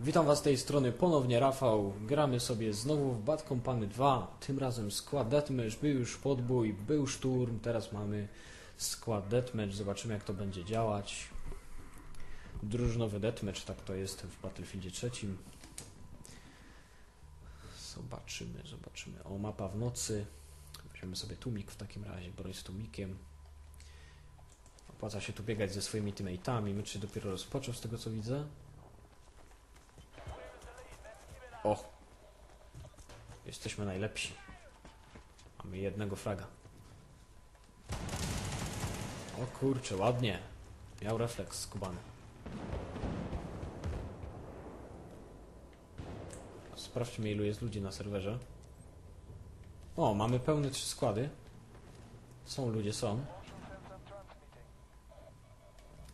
Witam Was z tej strony ponownie Rafał. Gramy sobie znowu w Bad Company 2. Tym razem skład Deathmatch. Był już podbój, był szturm. Teraz mamy skład Deathmatch. Zobaczymy jak to będzie działać. Drużynowy Deathmatch, tak to jest w Battlefieldzie trzecim. Zobaczymy, zobaczymy. O, mapa w nocy. Weźmiemy sobie tumik w takim razie, broń z tumikiem. Opłaca się tu biegać ze swoimi teammate'ami. Mecz się dopiero rozpoczął z tego co widzę. O! Jesteśmy najlepsi. Mamy jednego fraga. O kurczę, ładnie. Miał refleks skubany. Sprawdźmy ilu jest ludzi na serwerze. O, mamy pełne trzy składy. Są ludzie, są.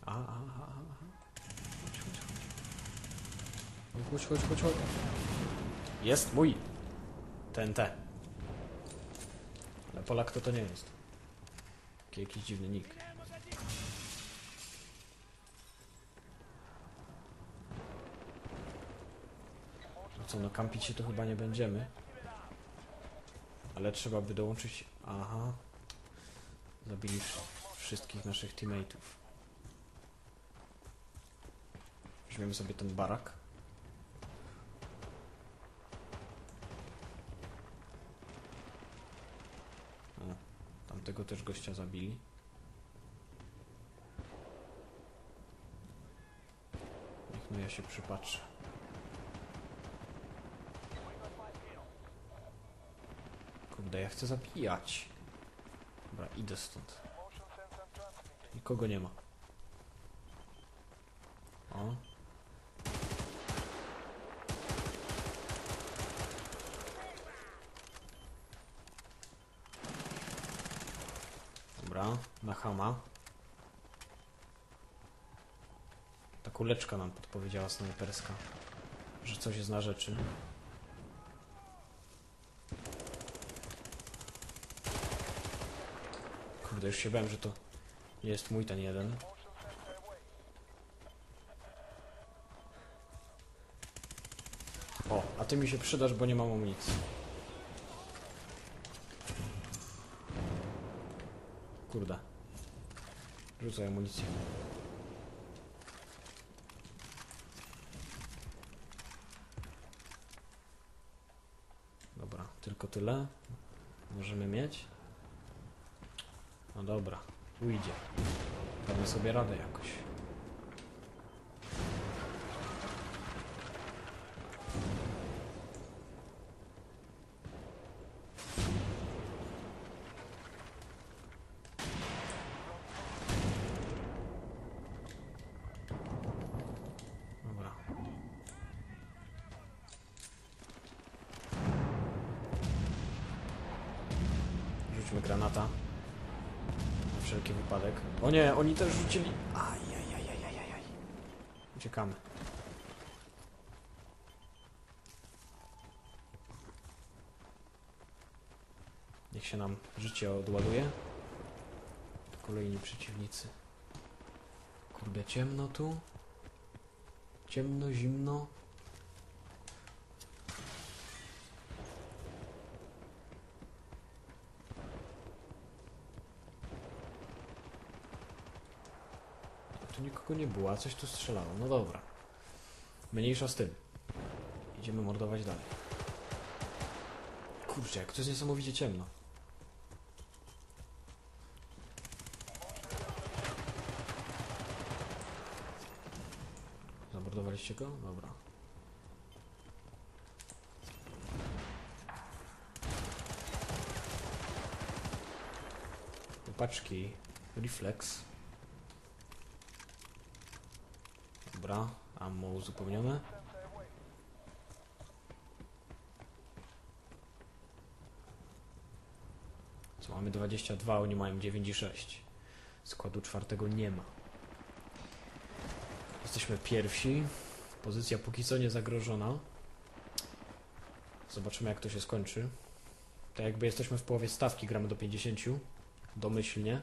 A, a, a, a. a. Chodź, chodź, chodź, chodź, chodź. Jest mój. TNT. Ale Polak to to nie jest. Jakiś dziwny nick. No co, no kampić się to chyba nie będziemy. Ale trzeba by dołączyć... Aha. Zabili wsz- wszystkich naszych teammateów. Weźmiemy sobie ten barak. Tamtego też gościa zabili. Niech no ja się przypatrzę. Kurde, ja chcę zabijać. Dobra, idę stąd. Nikogo nie ma. O. Na hama. Ta kuleczka nam podpowiedziała snajperska, że coś jest na rzeczy. Kurde, już się bałem, że to jest mój ten jeden. O, a ty mi się przydasz, bo nie mam amunicji. Kurde. Rzucaj amunicję. Dobra, tylko tyle. Możemy mieć. No dobra, ujdzie. Damy sobie radę jakoś. Dobra. Rzućmy granata. Na wszelki wypadek. O nie, oni też rzucili. Ajajajajajaj. Uciekamy. Niech się nam życie odładuje. Kolejni przeciwnicy. Kurde, ciemno tu. Ciemno, zimno. Nikogo nie było, a coś tu strzelało. No dobra. Mniejsza z tym. Idziemy mordować dalej. Kurczę, jak to jest niesamowicie ciemno. Zamordowaliście go? Dobra. Paczki. Reflex. Dobra, ammo uzupełnione. Co mamy 22, oni mają 9 i 6. Składu czwartego nie ma. Jesteśmy pierwsi. Pozycja póki co nie zagrożona. Zobaczymy jak to się skończy. Tak jakby jesteśmy w połowie stawki, gramy do 50. Domyślnie.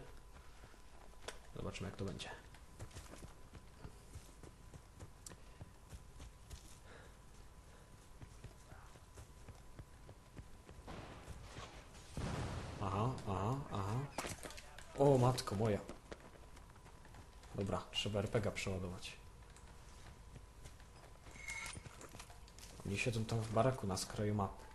Zobaczymy jak to będzie. aha, aha. O, matko moja. Dobra, trzeba RPGa przeładować. Oni siedzą tam w baraku na skraju mapy.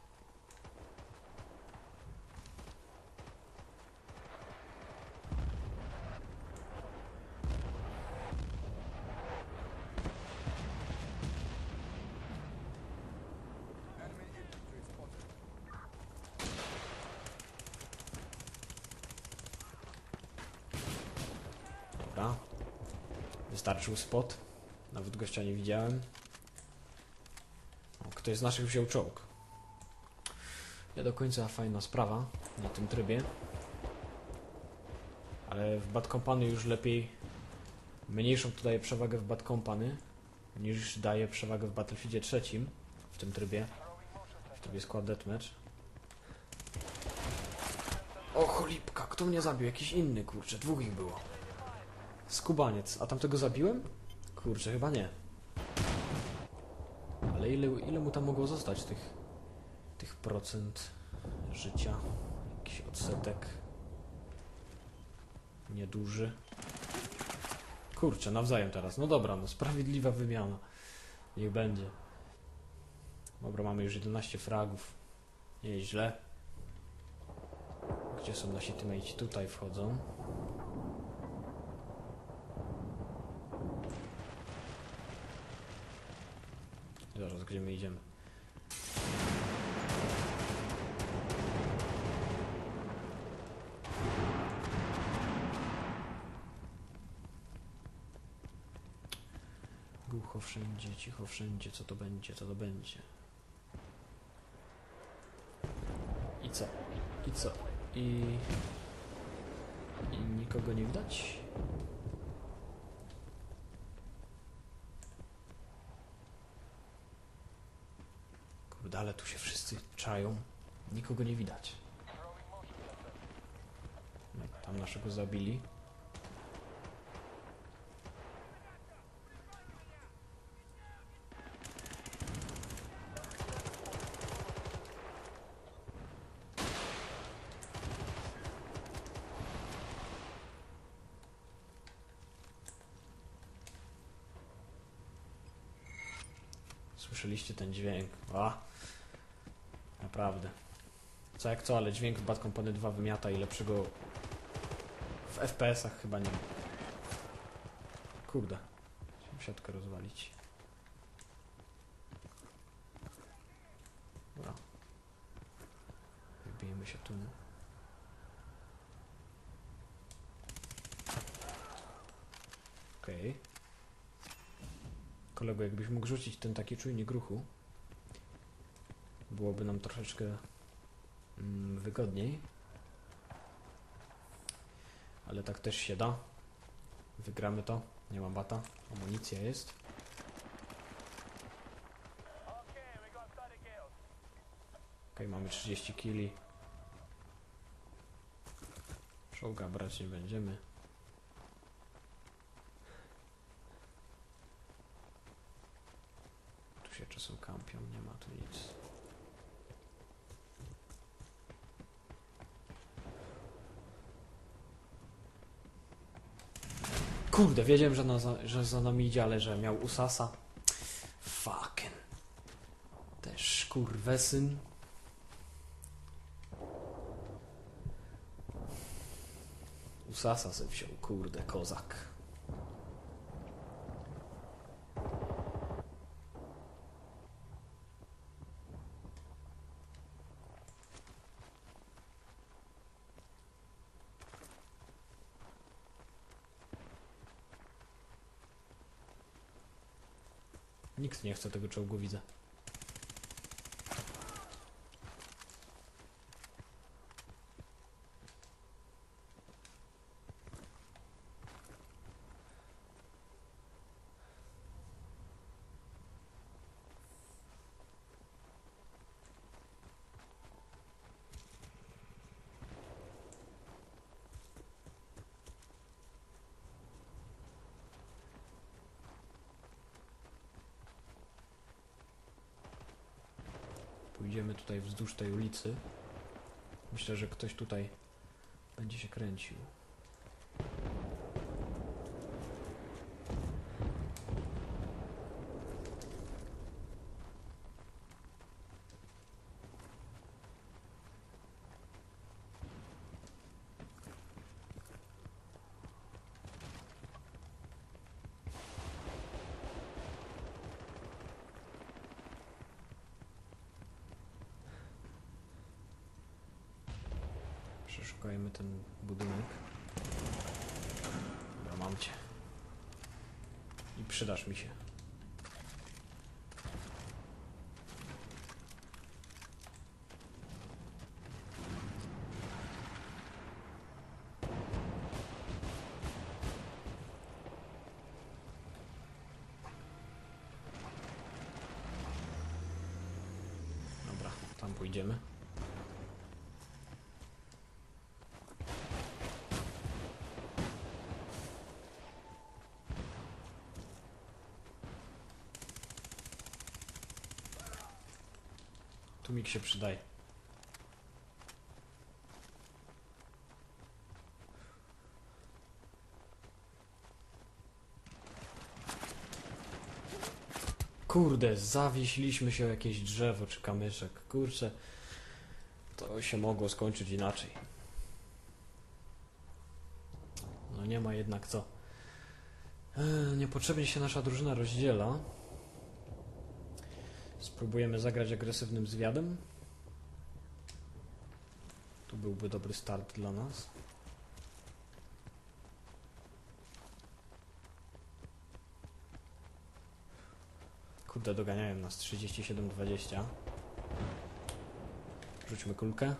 Wystarczył spot. Nawet gościa nie widziałem. O, ktoś z naszych wziął czołg. Nie do końca fajna sprawa na tym trybie. Ale w Bad Company już lepiej. Mniejszą tu daje przewagę w Bad Company niż daje przewagę w Battlefieldzie trzecim w tym trybie. W trybie Squad Deathmatch. O cholipka, kto mnie zabił? Jakiś inny, kurczę, dwóch ich było. Skubaniec. A tamtego zabiłem? Kurczę, chyba nie. Ale ile, ile mu tam mogło zostać tych, tych procent życia? Jakiś odsetek. Nieduży. Kurczę, nawzajem teraz. No dobra, no sprawiedliwa wymiana. Niech będzie. Dobra, mamy już 11 fragów. Nieźle. Gdzie są nasi teammates? Tutaj wchodzą. Gdzie my idziemy? Głucho wszędzie, cicho wszędzie, co to będzie, co to będzie. I co? I co? I... I nikogo nie widać? Kurde, ale tu się wszyscy czają. Nikogo nie widać. No, Tam naszego zabili. Słyszeliście ten dźwięk? A, naprawdę. Co jak co, ale dźwięk w Bad Company 2 wymiata i lepszego w FPS-ach chyba nie ma. Kurde. Chciałem siatkę rozwalić. Dobra. Wybijemy się tu. Okej. Kolego, jakbyś mógł rzucić ten taki czujnik ruchu, byłoby nam troszeczkę mm, wygodniej. Ale tak też się da. Wygramy to. Nie mam bata. Amunicja jest. Okej, mamy 30 kili. Czołga brać nie będziemy. Tu się czasem kampią, nie ma tu nic. Kurde, wiedziałem, że, na, że za nami idzie, ale że miał usasa. Fucking. Też kurwesyn. Usasa se wziął, kurde, kozak. Nikt nie chce tego czołgu, widzę. Pójdziemy tutaj wzdłuż tej ulicy. Myślę, że ktoś tutaj będzie się kręcił. Przeszukajmy ten budynek. Dobra, mam cię. I przydasz mi się. Dobra, tam pójdziemy. Tu mi się przydaje. Kurde, zawieśliśmy się o jakieś drzewo czy kamyczek. Kurczę, to się mogło skończyć inaczej. No nie ma jednak co. Eee, niepotrzebnie się nasza drużyna rozdziela. Spróbujemy zagrać agresywnym zwiadem. Tu byłby dobry start dla nas. Kurde, doganiają nas 37-20. Rzućmy kulkę.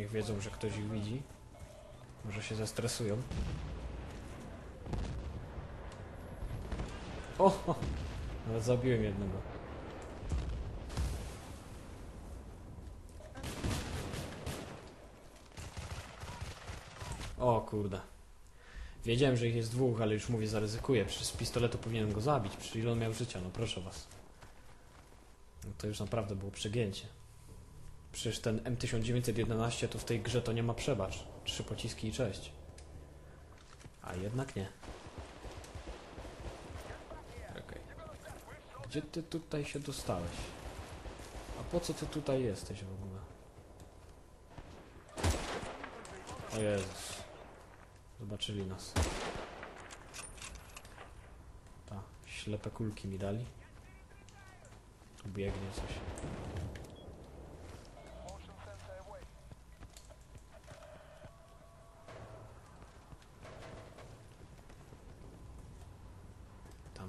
Niech wiedzą, że ktoś ich widzi. Może się zestresują. O! Nawet zabiłem jednego. O kurde. Wiedziałem, że ich jest dwóch, ale już mówię, zaryzykuję. Przecież z pistoletu powinienem go zabić. Przecież ile on miał życia, no proszę was. No to już naprawdę było przegięcie. Przecież ten M1911 to w tej grze to nie ma przebacz. Trzy pociski i cześć. A jednak nie. Okej. Gdzie ty tutaj się dostałeś? A po co ty tutaj jesteś w ogóle? O Jezus. Zobaczyli nas. Ta, ślepe kulki mi dali. Tu biegnie coś.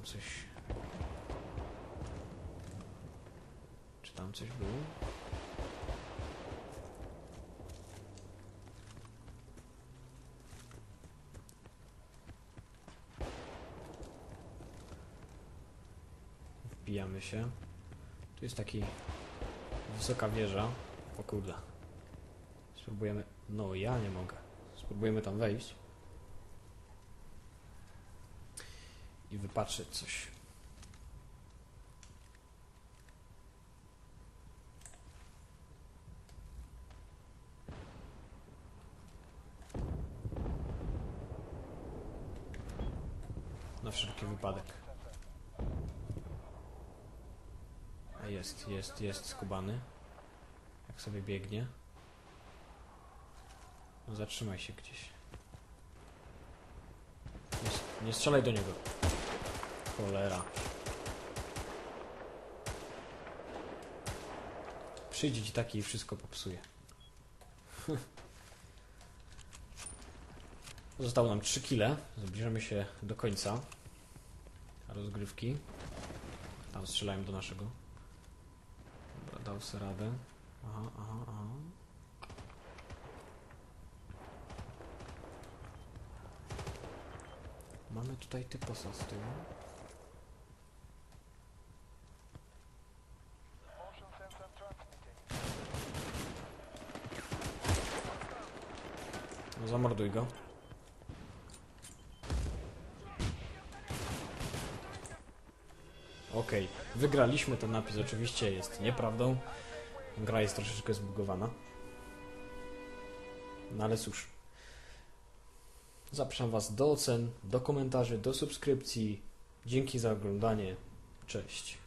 Tam coś. Czy tam coś było? Wbijamy się. Tu jest taki wysoka wieża. O kurde. Spróbujemy. No ja nie mogę. Spróbujemy tam wejść. I wypatrzeć coś. Na wszelki wypadek. A jest, jest, jest skubany. Jak sobie biegnie. No zatrzymaj się gdzieś. Nie, strzelaj do niego. Cholera. Przyjdzie ci taki i wszystko popsuje. Zostało nam 3 kile. Zbliżamy się do końca rozgrywki. Tam strzelają do naszego. Dobra, dał sobie radę. Aha, aha, aha. Mamy tutaj typosa z tyłu. No zamorduj go. Okej, wygraliśmy ten napis oczywiście jest nieprawdą. Gra jest troszeczkę zbugowana. No ale cóż. Zapraszam Was do ocen, do komentarzy, do subskrypcji. Dzięki za oglądanie. Cześć.